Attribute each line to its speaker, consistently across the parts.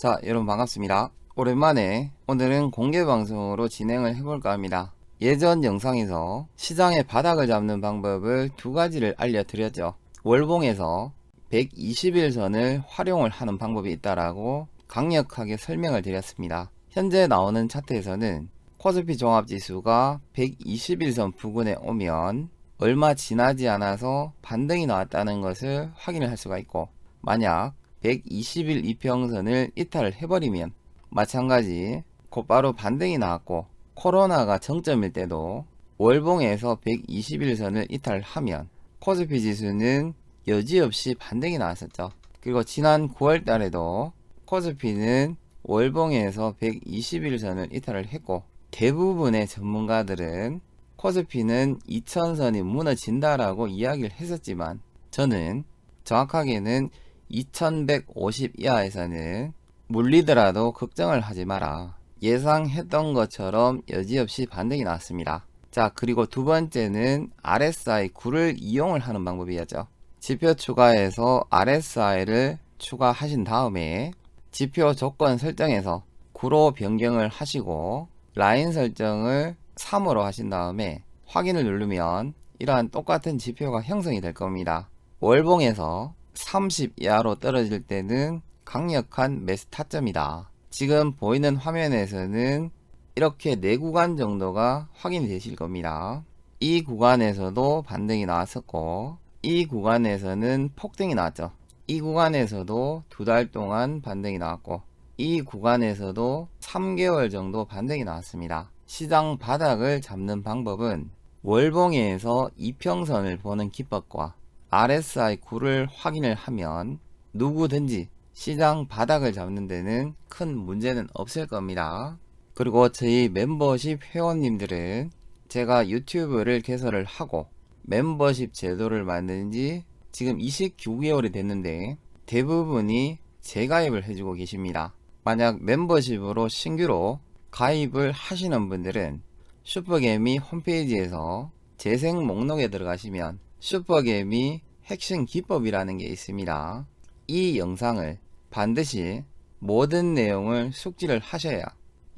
Speaker 1: 자, 여러분 반갑습니다. 오랜만에 오늘은 공개 방송으로 진행을 해볼까 합니다. 예전 영상에서 시장의 바닥을 잡는 방법을 두 가지를 알려드렸죠. 월봉에서 120일선을 활용을 하는 방법이 있다라고 강력하게 설명을 드렸습니다. 현재 나오는 차트에서는 코스피 종합지수가 121선 부근에 오면 얼마 지나지 않아서 반등이 나왔다는 것을 확인을 할 수가 있고 만약 120일 이평선을 이탈을 해버리면 마찬가지 곧바로 반등이 나왔고 코로나가 정점일 때도 월봉에서 121선을 이탈하면 코스피 지수는 여지없이 반등이 나왔었죠. 그리고 지난 9월 달에도 코스피는 월봉에서 121선을 이탈을 했고 대부분의 전문가들은 코스피는 2000선이 무너진다라고 이야기를 했었지만 저는 정확하게는 2150 이하에서는 물리더라도 걱정을 하지 마라. 예상했던 것처럼 여지없이 반등이 나왔습니다. 자, 그리고 두 번째는 RSI 9를 이용을 하는 방법이었죠. 지표 추가해서 RSI를 추가하신 다음에 지표 조건 설정에서 9로 변경을 하시고 라인 설정을 3으로 하신 다음에 확인을 누르면 이러한 똑같은 지표가 형성이 될 겁니다. 월봉에서 30 이하로 떨어질 때는 강력한 매수 타점이다. 지금 보이는 화면에서는 이렇게 4구간 정도가 확인이 되실 겁니다. 이 구간에서도 반등이 나왔었고 이 구간에서는 폭등이 나왔죠. 이 구간에서도 두 달 동안 반등이 나왔고 이 구간에서도 3개월 정도 반등이 나왔습니다. 시장 바닥을 잡는 방법은 월봉에서 이평선을 보는 기법과 RSI 9를 확인을 하면 누구든지 시장 바닥을 잡는 데는 큰 문제는 없을 겁니다. 그리고 저희 멤버십 회원님들은 제가 유튜브를 개설을 하고 멤버십 제도를 만든 지 지금 29개월이 됐는데 대부분이 재가입을 해주고 계십니다. 만약 멤버십으로 신규로 가입을 하시는 분들은 슈퍼개미 홈페이지에서 재생 목록에 들어가시면 슈퍼개미 핵심 기법이라는 게 있습니다. 이 영상을 반드시 모든 내용을 숙지를 하셔야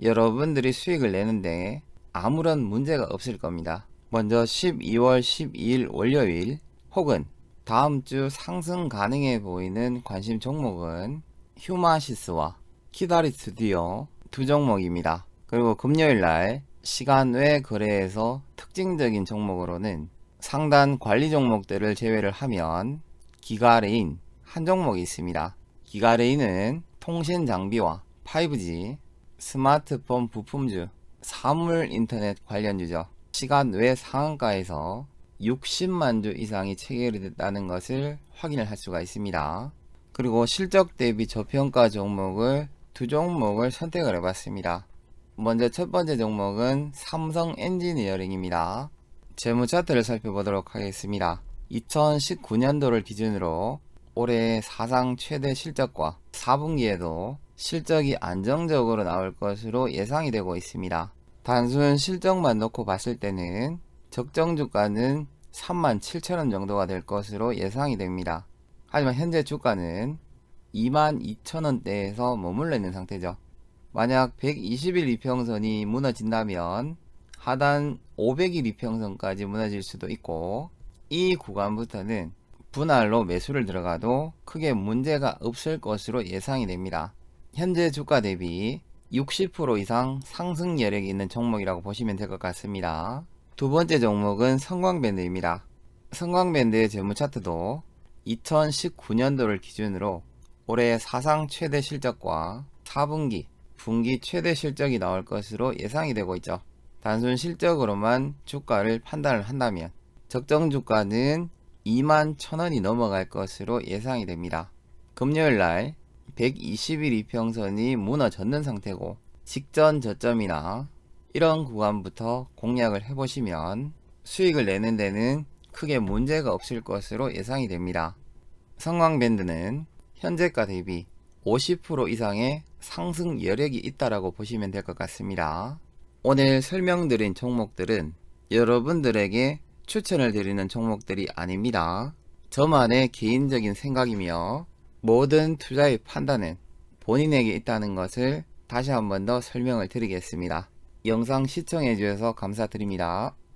Speaker 1: 여러분들이 수익을 내는데 아무런 문제가 없을 겁니다. 먼저 12월 12일 월요일 혹은 다음 주 상승 가능해 보이는 관심 종목은 휴마시스와 키다리 스튜디오 두 종목입니다. 그리고 금요일 날 시간 외 거래에서 특징적인 종목으로는 상단 관리 종목들을 제외를 하면 기가 레인 한 종목이 있습니다. 기가 레인은 통신 장비와 5G, 스마트폰 부품주, 사물 인터넷 관련주죠. 시간 외 상한가에서 60만 주 이상이 체결이 됐다는 것을 확인을 할 수가 있습니다. 그리고 실적 대비 저평가 종목을 두 종목을 선택을 해봤습니다. 먼저 첫 번째 종목은 삼성 엔지니어링입니다. 재무 차트를 살펴보도록 하겠습니다. 2019년도를 기준으로 올해 사상 최대 실적과 4분기에도 실적이 안정적으로 나올 것으로 예상이 되고 있습니다. 단순 실적만 놓고 봤을 때는 적정 주가는 37,000원 정도가 될 것으로 예상이 됩니다. 하지만 현재 주가는 22,000원대에서 머물러 있는 상태죠. 만약 120일 이평선이 무너진다면 하단 500일 이평선까지 무너질 수도 있고 이 구간부터는 분할로 매수를 들어가도 크게 문제가 없을 것으로 예상이 됩니다. 현재 주가 대비 60% 이상 상승 여력이 있는 종목이라고 보시면 될 것 같습니다. 두 번째 종목은 성광밴드입니다. 성광밴드의 재무 차트도 2019년도를 기준으로 올해 사상 최대 실적과 4분기, 분기 최대 실적이 나올 것으로 예상이 되고 있죠. 단순 실적으로만 주가를 판단을 한다면 적정 주가는 2만 1000원이 넘어갈 것으로 예상이 됩니다. 금요일 날 120일 이평선이 무너졌는 상태고 직전 저점이나 이런 구간부터 공략을 해보시면 수익을 내는 데는 크게 문제가 없을 것으로 예상이 됩니다. 성광밴드는 현재가 대비 50% 이상의 상승 여력이 있다라고 보시면 될 것 같습니다. 오늘 설명드린 종목들은 여러분들에게 추천을 드리는 종목들이 아닙니다. 저만의 개인적인 생각이며 모든 투자의 판단은 본인에게 있다는 것을 다시 한 번 더 설명을 드리겠습니다. 영상 시청해 주셔서 감사드립니다.